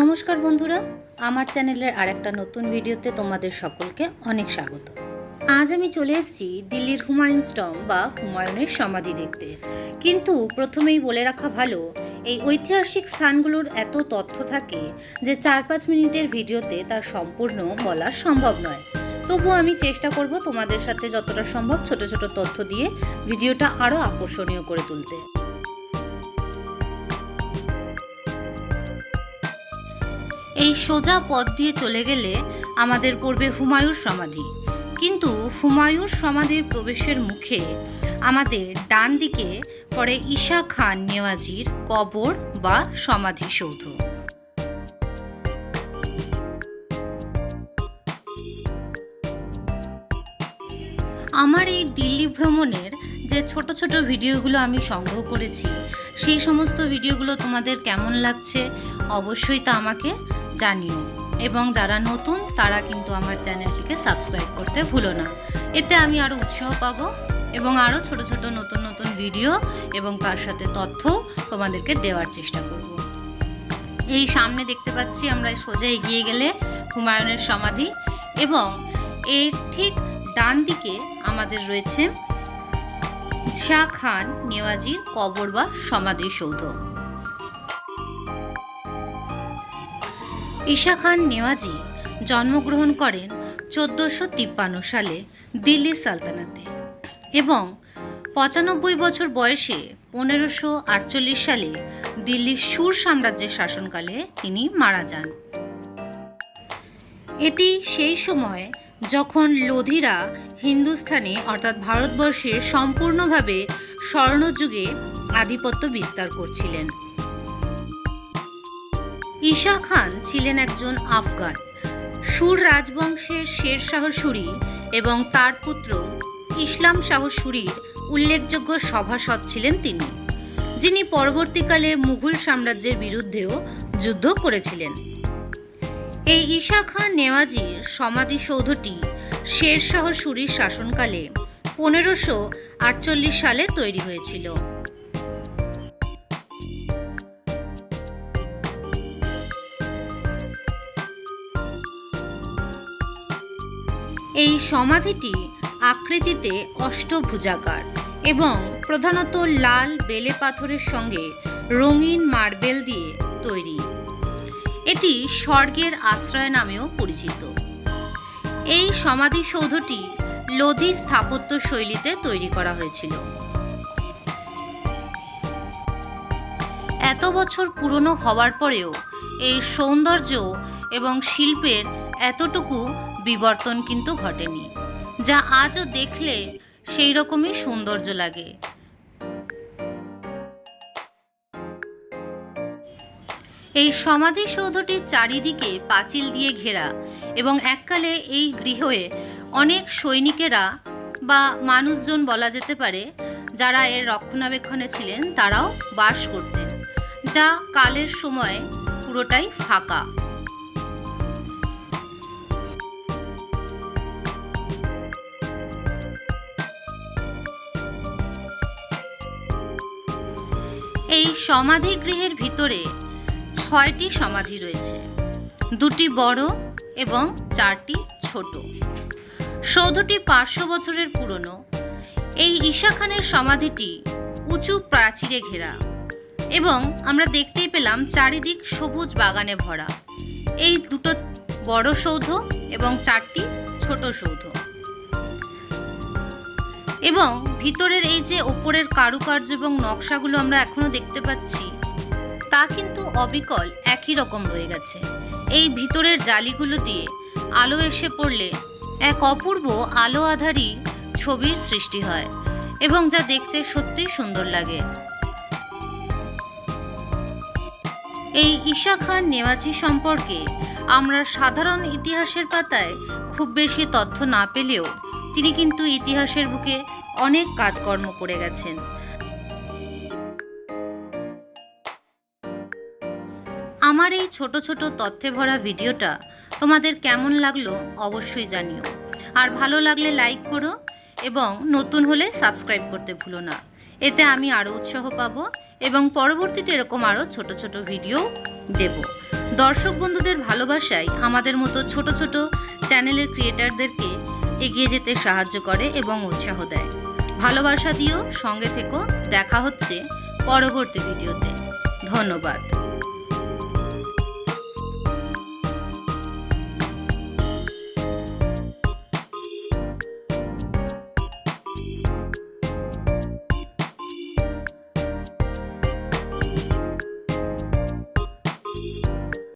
নমস্কার বন্ধুরা, আমার চ্যানেলের আরেকটা নতুন ভিডিওতে তোমাদের সকলকে অনেক স্বাগত। আজ আমি চলে এসেছি দিল্লির হুমায়ুন স্টম বা হুমায়ুনের সমাধি দেখতে। কিন্তু প্রথমেই বলে রাখা ভালো, এই ঐতিহাসিক স্থানগুলোর এত তথ্য থাকে যে চার পাঁচ মিনিটের ভিডিওতে তার সম্পূর্ণ বলা সম্ভব নয়। তবু আমি চেষ্টা করব তোমাদের সাথে যতটা সম্ভব ছোট ছোট তথ্য দিয়ে ভিডিওটা আরও আকর্ষণীয় করে তুলতে। এই সোজা পথ দিয়ে চলে গেলে আমাদের পড়বে হুমায়ুর সমাধি। কিন্তু হুমায়ুর সমাধির প্রবেশের মুখে আমাদের ডান দিকে পড়ে ঈশা খান নেওয়াজির কবর বা সমাধিসৌধ আমার এই দিল্লি ভ্রমণের যে ছোট ছোট ভিডিওগুলো আমি সংগ্রহ করেছি, সেই সমস্ত ভিডিওগুলো তোমাদের কেমন লাগছে অবশ্যই তা আমাকে জানিও। এবং যারা নতুন, তারা কিন্তু আমার চ্যানেলটিকে সাবস্ক্রাইব করতে ভুলো না। এতে আমি আরও উৎসাহ পাবো এবং আরও ছোট ছোট নতুন নতুন ভিডিও এবং তার সাথে তথ্য তোমাদেরকে দেওয়ার চেষ্টা করব। এই সামনে দেখতে পাচ্ছি আমরা সোজা এগিয়ে গেলে হুমায়ুনের সমাধি এবং এর ঠিক ডান দিকে আমাদের রয়েছে শাহ খান, নেওয়াজির কবর বা সমাধিসৌধ। ঈশা খান নেওয়াজি জন্মগ্রহণ করেন চোদ্দোশো তিপ্পান্ন সালে দিল্লি সালতানাতে এবং পঁচানব্বই বছর বয়সে পনেরোশো আটচল্লিশ সালে দিল্লির সুর সাম্রাজ্যের শাসনকালে তিনি মারা যান। এটি সেই সময় যখন লোধিরা হিন্দুস্থানে, অর্থাৎ ভারতবর্ষে সম্পূর্ণভাবে স্বর্ণযুগে আধিপত্য বিস্তার করছিলেন। ঈশা খান ছিলেন একজন আফগান। সুর রাজবংশের শের শাহ সুরি এবং তার পুত্র ইসলাম শাহ সুরির উল্লেখযোগ্য সভাসদ ছিলেন তিনি, যিনি পরবর্তীকালে মুঘল সাম্রাজ্যের বিরুদ্ধেও যুদ্ধ করেছিলেন। এই ঈশা খান নেওয়াজির সমাধিসৌধটি শের সুরির শাসনকালে পনেরোশো আটচল্লিশ সালে তৈরি হয়েছিল। এই সমাধিটি আকৃতিতে অষ্টভুজাকার এবং প্রধানত লাল বেলে পাথরের সঙ্গে রঙিন মার্বেল দিয়ে তৈরি। এটি স্বর্গের আশ্রয় নামেও পরিচিত। এই সমাধিসৌধটি লোধি স্থাপত্য শৈলীতে তৈরি করা হয়েছিল। এত বছর পুরনো হওয়ার পরেও এই সৌন্দর্য এবং শিল্পের এতটুকু বিবর্তন কিন্তু ঘটেনি, যা আজও দেখলে সেই রকমই সৌন্দর্য লাগে। এই সমাধিসৌধটির চারিদিকে পাঁচিল দিয়ে ঘেরা এবং এককালে এই গৃহে অনেক সৈনিকেরা বা মানুষজন বলা যেতে পারে, যারা এর রক্ষণাবেক্ষণে ছিলেন, তারাও বাস করতেন, যা কালের সময় পুরোটাই ফাঁকা। এই সমাধি গৃহের ভিতরে ছয়টি সমাধি রয়েছে। দুটি বড় এবং চারটি ছোট। সৌধটি পাঁচশো বছরের পুরনো। এই ঈশা খানের সমাধিটি উঁচু প্রাচীরে ঘেরা এবং আমরা দেখতেই পেলাম চারিদিক সবুজ বাগানে ভরা। এই দুটো বড় সৌধ এবং চারটি ছোট সৌধ। এবং ভিতরের এই যে ওপরের কারুকার্য এবং নকশাগুলো আমরা এখনও দেখতে পাচ্ছি, তা কিন্তু অবিকল একই রকম রয়ে গেছে। এই ভিতরের জালিগুলো দিয়ে আলো এসে পড়লে এক অপূর্ব আলো আধারী ছবির সৃষ্টি হয় এবং যা দেখতে সত্যিই সুন্দর লাগে। এই ঈশা খান নেওয়াজি সম্পর্কে আমরা সাধারণ ইতিহাসের পাতায় খুব বেশি তথ্য না পেলেও তিনি কিন্তু ইতিহাসের বুকে অনেক কাজকর্ম করে গেছেন। আমার এই ছোট ছোট তথ্যে ভরা ভিডিওটা তোমাদের কেমন লাগল অবশ্যই জানিও। আর ভালো লাগলে লাইক করো এবং নতুন হলে সাবস্ক্রাইব করতে ভুলো না। এতে আমি আরও উৎসাহ পাবো এবং পরবর্তীতে এরকম আরও ছোট ছোট ভিডিও দেব। দর্শক বন্ধুদের ভালোবাসাই আমাদের মতো ছোট ছোট চ্যানেলের ক্রিয়েটারদেরকে এগিয়ে যেতে সাহায্য করে এবং উৎসাহ দেয়। ভালোবাসা দিও সঙ্গে থেকো। দেখা হচ্ছে পরবর্তী ভিডিওতে। ধন্যবাদ।